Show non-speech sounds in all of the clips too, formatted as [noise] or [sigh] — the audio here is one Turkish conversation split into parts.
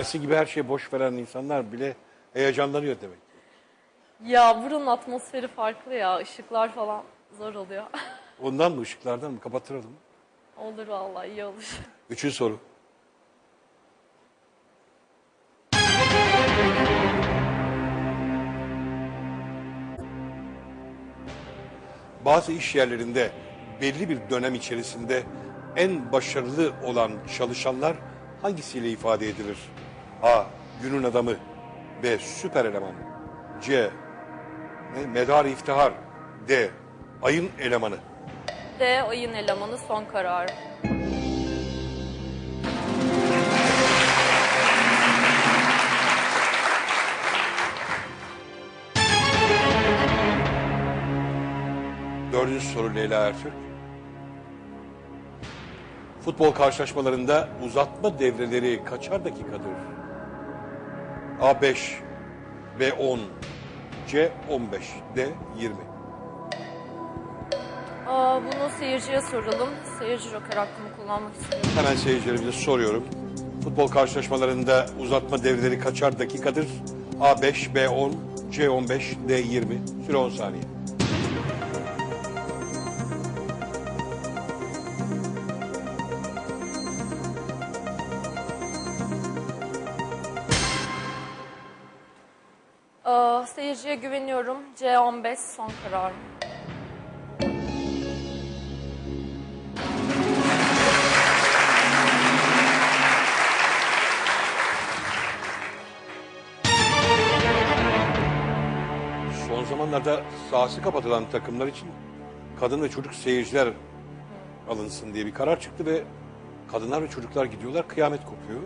Eskisi gibi her şeye boş veren insanlar bile heyecanlanıyor demek. Ya buranın atmosferi farklı ya. Işıklar falan zor oluyor. [laughs] Ondan mı ışıklardan mı kapatıralım? olur vallahi iyi olur. Üçüncü soru. Bazı iş yerlerinde belli bir dönem içerisinde en başarılı olan çalışanlar hangisiyle ifade edilir? A. Günün adamı B. Süper eleman C. Medar iftihar D. Ayın elemanı D oyun elemanı son karar. Dördüncü soru Leyla Ertürk. Futbol karşılaşmalarında uzatma devreleri kaçar dakikadır? A5, B10, C15, D20. Aa, bunu seyirciye soralım. Seyirci joker hakkımı kullanmak istiyorum. Hemen seyircilerimize soruyorum. Futbol karşılaşmalarında uzatma devreleri kaçar dakikadır? A5, B10, C15, D20. Süre 10 saniye. Aa, seyirciye güveniyorum. C15 son karar. Son zamanlarda sahası kapatılan takımlar için kadın ve çocuk seyirciler alınsın diye bir karar çıktı ve kadınlar ve çocuklar gidiyorlar kıyamet kopuyor.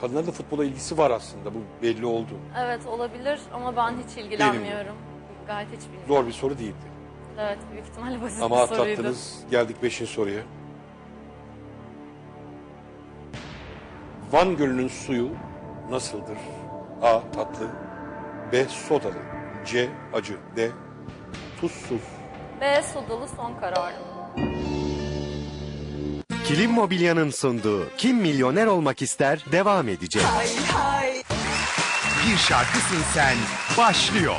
Kadınların da futbola ilgisi var aslında bu belli oldu. Evet olabilir ama ben hiç ilgilenmiyorum. Gayet hiç bilmiyorum. Zor bir soru değildi. Evet büyük ihtimalle basit Ama bir soruydu. atlattınız. Geldik beşinci soruya. Van Gölü'nün suyu nasıldır? A. Tatlı B. Sodalı C. Acı D. Tuzsuz B sodalı son karar. Kilim Mobilya'nın sunduğu Kim Milyoner Olmak İster devam edecek. Bir şarkısın sen başlıyor.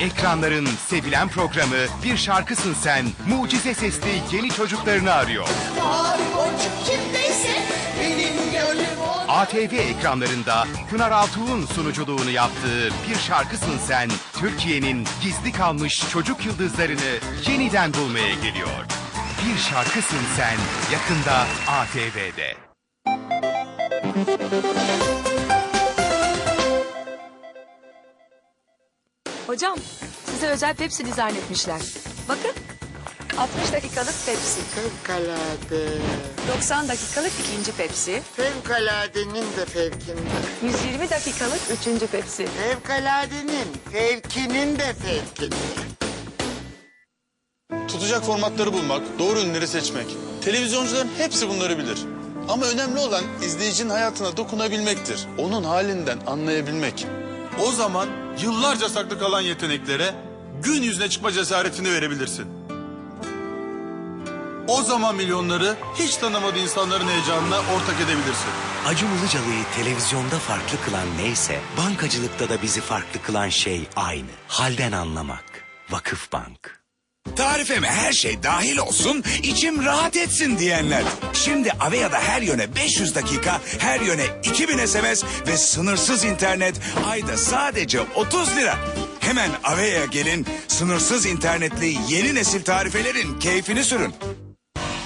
Ekranların sevilen programı Bir Şarkısın Sen mucize sesli yeni çocuklarını arıyor. Mavi boncuk kimdeyse benim gönlüm o. ATV ekranlarında Pınar Altuğ'un sunuculuğunu yaptığı Bir Şarkısın Sen Türkiye'nin gizli kalmış çocuk yıldızlarını yeniden bulmaya geliyor. Bir Şarkısın Sen yakında ATV'de. Hocam size özel Pepsi dizayn etmişler. Bakın 60 dakikalık Pepsi, Fevkalade. 90 dakikalık ikinci Pepsi, Fevkaladenin de fevkinde. 120 dakikalık üçüncü Pepsi. Fevkaladenin fevkinin de fevkinde. Tutacak formatları bulmak, doğru ünlüleri seçmek. Televizyoncuların hepsi bunları bilir. Ama önemli olan izleyicinin hayatına dokunabilmektir. Onun halinden anlayabilmek. O zaman yıllarca saklı kalan yeteneklere gün yüzüne çıkma cesaretini verebilirsin. O zaman milyonları hiç tanımadığı insanların heyecanına ortak edebilirsin. Acun Ilıcalı'yı televizyonda farklı kılan neyse, bankacılıkta da bizi farklı kılan şey aynı. Halden anlamak. Vakıfbank. Tarifeme her şey dahil olsun, içim rahat etsin diyenler. Şimdi Avea'da her yöne 500 dakika, her yöne 2000 SMS ve sınırsız internet ayda sadece 30 lira. Hemen Avea'ya gelin, sınırsız internetli yeni nesil tarifelerin keyfini sürün.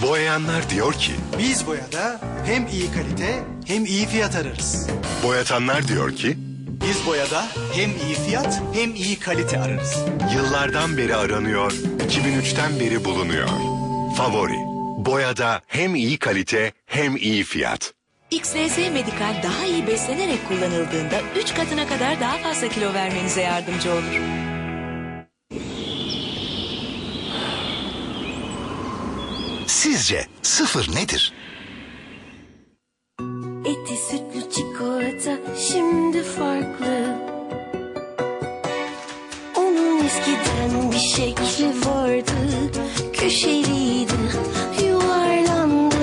Boyayanlar diyor ki, Biz boyada hem iyi kalite hem iyi fiyat ararız. boyatanlar diyor ki, Biz boyada hem iyi fiyat hem iyi kalite ararız. yıllardan beri aranıyor, 2003'ten beri bulunuyor. Favori, boyada hem iyi kalite hem iyi fiyat. XLS Medikal daha iyi beslenerek kullanıldığında 3 katına kadar daha fazla kilo vermenize yardımcı olur. Sizce sıfır nedir? Köşeliydi, yuvarlandı.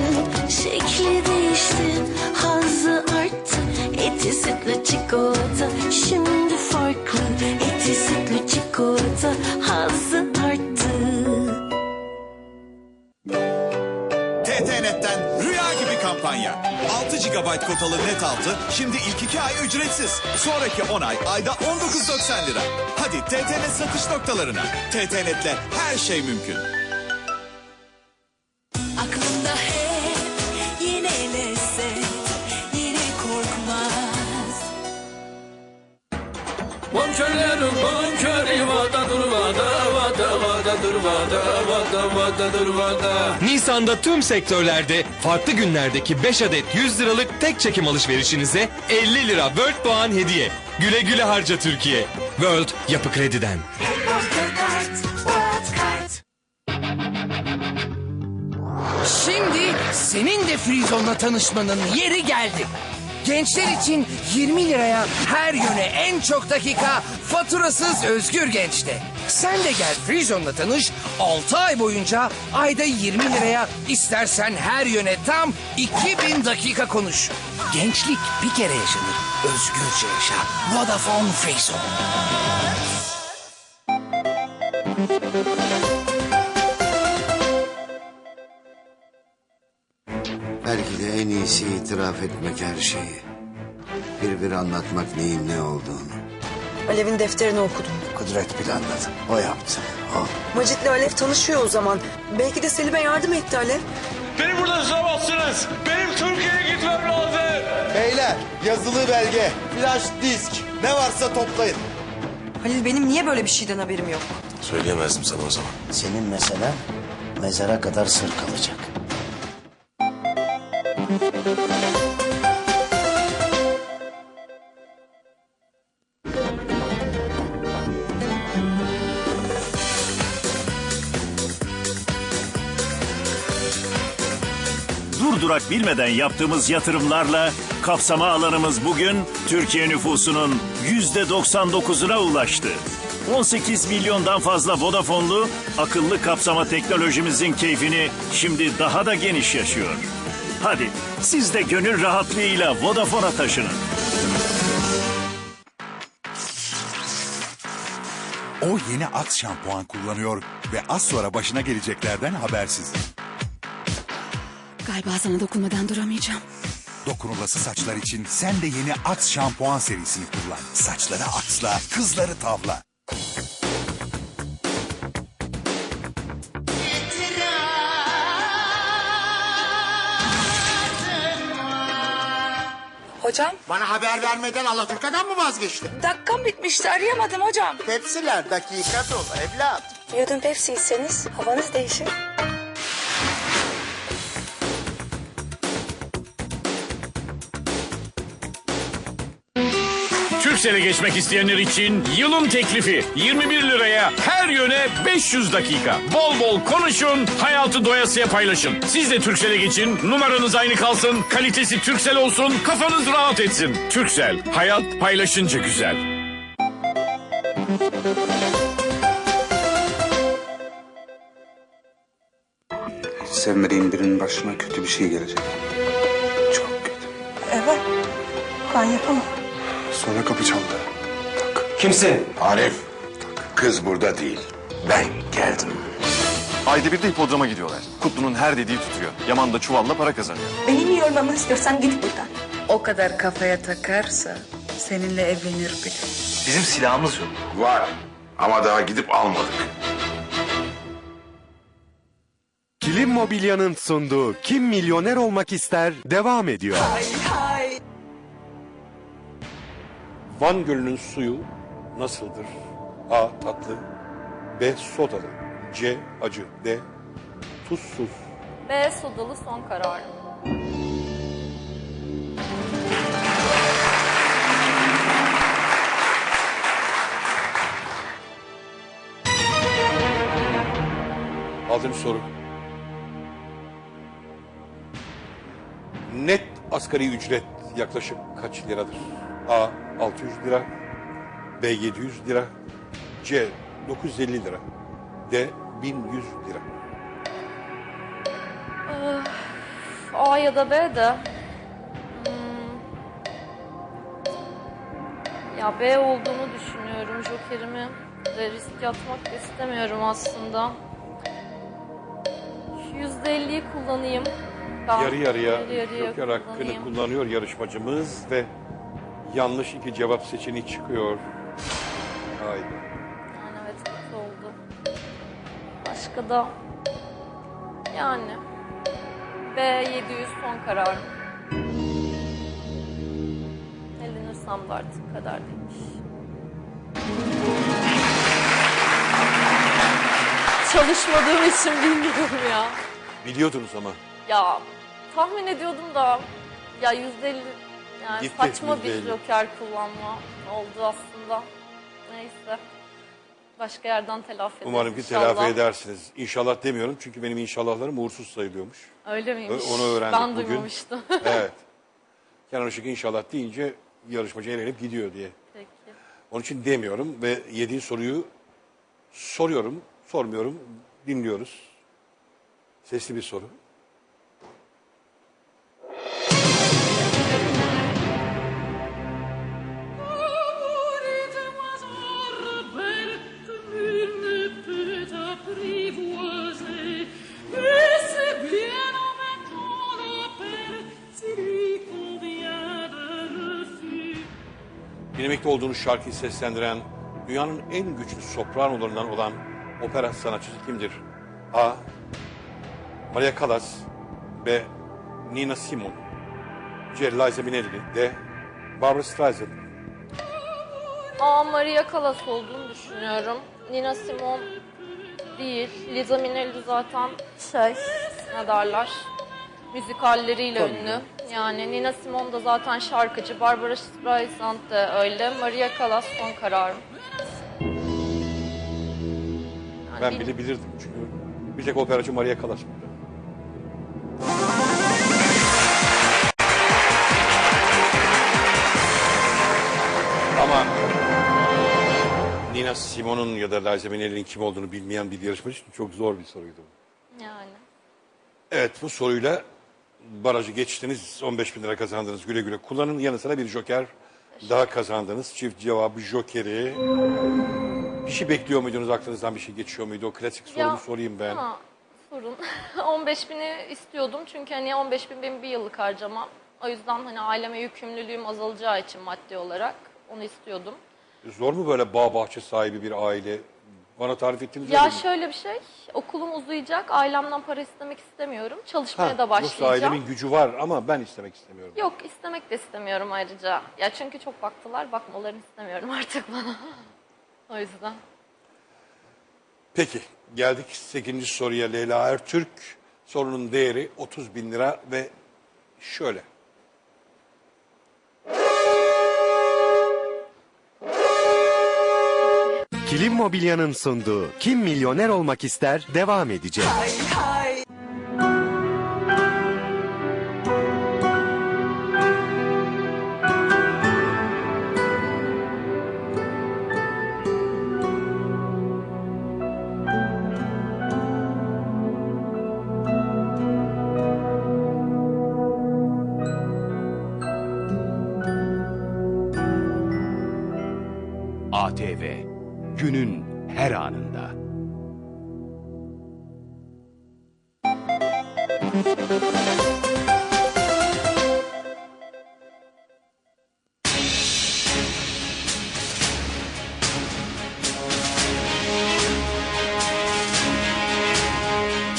Şekli değişti, hazzı arttı. Eti sütlü çikolata şimdi farklı Eti sütlü çikolata hazzı arttı TTNet'ten rüya gibi kampanya. 6 GB kotalı net altı şimdi ilk 2 ay ücretsiz. Sonraki 10 ay ayda 19.90 lira. Hadi TTNet satış noktalarına. TTNet'le her şey mümkün. Nisan'da tüm sektörlerde farklı günlerdeki 5 adet 100 liralık tek çekim alışverişinize 50 lira World puan hediye. Güle güle harca Türkiye. World Yapı Kredi'den. Şimdi senin de Frizon'la tanışmanın yeri geldi. Gençler için 20 liraya her yöne en çok dakika faturasız Özgür Genç'te. Sen de gel Frizon'la tanış 6 ay boyunca ayda 20 liraya istersen her yöne tam 2000 dakika konuş. Gençlik bir kere yaşanır. Özgürce yaşa. Vodafone Frizon. Belki de en iyisi itiraf etmek her şeyi. Bir bir anlatmak neyin ne olduğunu. Alev'in defterini okudum. Kudret planladı. O yaptı. O. Macit'le Alev tanışıyor o zaman. Belki de Selim'e yardım etti Alev. Beni burada tutamazsınız. Benim Türkiye'ye gitmem lazım. Beyler yazılı belge, flash disk ne varsa toplayın. Halil benim niye böyle bir şeyden haberim yok? Söyleyemezdim sana o zaman. Senin mesela mezara kadar sır kalacak. Durdurak bilmeden yaptığımız yatırımlarla kapsama alanımız bugün Türkiye nüfusunun yüzde 99'una ulaştı. 18 milyondan fazla Vodafone'lu akıllı kapsama teknolojimizin keyfini şimdi daha da geniş yaşıyor. Hadi siz de gönül rahatlığıyla Vodafone'a taşının. O yeni Axe şampuan kullanıyor ve az sonra başına geleceklerden habersiz. Galiba sana dokunmadan duramayacağım. Dokunulası saçlar için sen de yeni Axe şampuan serisini kullan. Saçları Axe'la, kızları tavla. Hocam? Bana haber vermeden Alaturka'dan mı vazgeçtin? Dakikam bitmişti arayamadım hocam. Tepsiler dakika dolu evlat. Yudum Pepsi içseniz havanız değişir. Türksel'e geçmek isteyenler için yılın teklifi 21 liraya her yöne 500 dakika. Bol bol konuşun, hayatı doyasıya paylaşın. Siz de Türksel'e geçin, numaranız aynı kalsın, kalitesi Türksel olsun, kafanız rahat etsin. Türksel, hayat paylaşınca güzel. Sevmediğin birinin başına kötü bir şey gelecek. Evet. Ben yapamam. Sonra kapı çaldı. Kimsin? Arif. Kız burada değil. Ben geldim. Ayda bir de hipodroma gidiyorlar. Kutlu'nun her dediği tutuyor. Yaman da çuvalla para kazanıyor. Benim yormamı istiyorsan git buradan. O kadar kafaya takarsa seninle evlenir bile. Bizim silahımız yok. Var. Ama daha gidip almadık. Kilim Mobilya'nın sunduğu Kim Milyoner Olmak İster devam ediyor. Van Gölü'nün suyu nasıldır? A. Tatlı B. Sodalı C. Acı D. Tuzsuz B sodalı son kararım. Altıncı soru. Net asgari ücret yaklaşık kaç liradır? A. 600 lira B. 700 lira C. 950 lira D. 1100 lira Öf, A ya da B de. Hmm. Ya B olduğunu düşünüyorum. Jokerimi de riske atmak da istemiyorum aslında. Şu %50'yi kullanayım. Ben Yarı yarıya yarı yarıya Joker hakkını kullanıyor yarışmacımız ve yanlış iki cevap seçeneği çıkıyor. Haydi. Yani evet kötü oldu. Başka da yani B700 son kararım. Elenirsem de artık kader değilmiş. Çalışmadığım için bilmiyorum ya. Biliyordunuz ama. Ya tahmin ediyordum da ya yüzde elli yani Gitti, saçma bir %50. joker kullanma oldu aslında. Neyse. Başka yerden telafi ederiz Umarım ki inşallah. telafi edersiniz. İnşallah demiyorum çünkü benim inşallahlarım uğursuz sayılıyormuş. Öyle miymiş? Onu öğrendik ben bugün. duymamıştım. [laughs] evet. [laughs] Kenan Işık inşallah deyince yarışmacı elenip gidiyor diye. Peki. Onun için demiyorum ve yediğin soruyu soruyorum, sormuyorum, dinliyoruz. Sesli bir soru. Dinlemekte olduğunuz şarkıyı seslendiren dünyanın en güçlü sopranolarından olan opera sanatçısı kimdir? A. Maria Callas B. Nina Simon C. Liza Minnelli D. Barbara Streisand A. Maria Callas olduğunu düşünüyorum. Nina Simone değil. Liza Minnelli zaten şey ne derler müzikalleriyle Tabii ünlü. Yani Nina Simone da zaten şarkıcı. Barbara Streisand da öyle. Maria Callas son kararım. Ben bil- bile bilirdim çünkü bir tek operacı Maria Callas. Ama Nina Simone'un ya da Liza Minnelli'nin kim olduğunu bilmeyen bir yarışmacı için çok zor bir soruydu. bu. Yani. Evet bu soruyla barajı geçtiniz. 15 bin lira kazandınız. Güle güle kullanın. Yanı sıra bir joker daha kazandınız. Çift cevabı jokeri. Bir şey bekliyor muydunuz? Aklınızdan bir şey geçiyor muydu? O klasik sorumu Ya, sorayım ben. Ha, sorun. [laughs] 15 bini istiyordum çünkü hani 15 bin benim bir yıllık harcamam. O yüzden hani aileme yükümlülüğüm azalacağı için maddi olarak onu istiyordum. Zor mu böyle bağ bahçe sahibi bir aile? Bana tarif ettiğiniz Ya öyle mi? şöyle bir şey, okulum uzayacak, ailemden para istemek istemiyorum. Çalışmaya Ha, da Yoksa başlayacağım. ailemin gücü var ama ben istemek istemiyorum. Yok, istemek de istemiyorum ayrıca. Ya çünkü çok baktılar, bakmalarını istemiyorum artık bana. [laughs] o yüzden. Peki geldik 8. soruya Leyla Ertürk. Sorunun değeri 30 bin lira ve şöyle. Kilim Mobilya'nın sunduğu Kim Milyoner Olmak İster devam edecek. ATV günün her anında.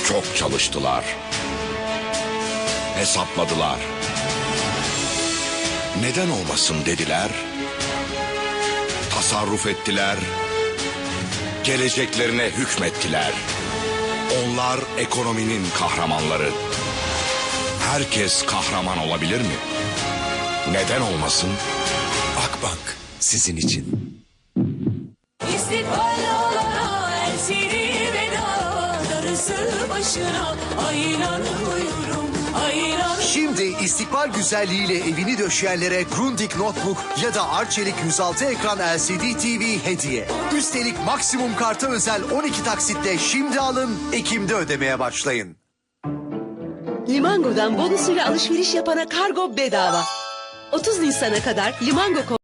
Çok çalıştılar. Hesapladılar. Neden olmasın dediler. Tasarruf ettiler. Geleceklerine hükmettiler. Onlar ekonominin kahramanları. Herkes kahraman olabilir mi? Neden olmasın? Akbank sizin için. İstikbal olana elsiri veda Darısı başına aynen aynen Şimdi istikbal güzelliğiyle evini döşeyenlere Grundig Notebook ya da Arçelik 106 ekran LCD TV hediye. Üstelik maksimum karta özel 12 taksitle şimdi alın, Ekim'de ödemeye başlayın. Limango'dan bonusuyla alışveriş yapana kargo bedava. 30 Nisan'a kadar Limango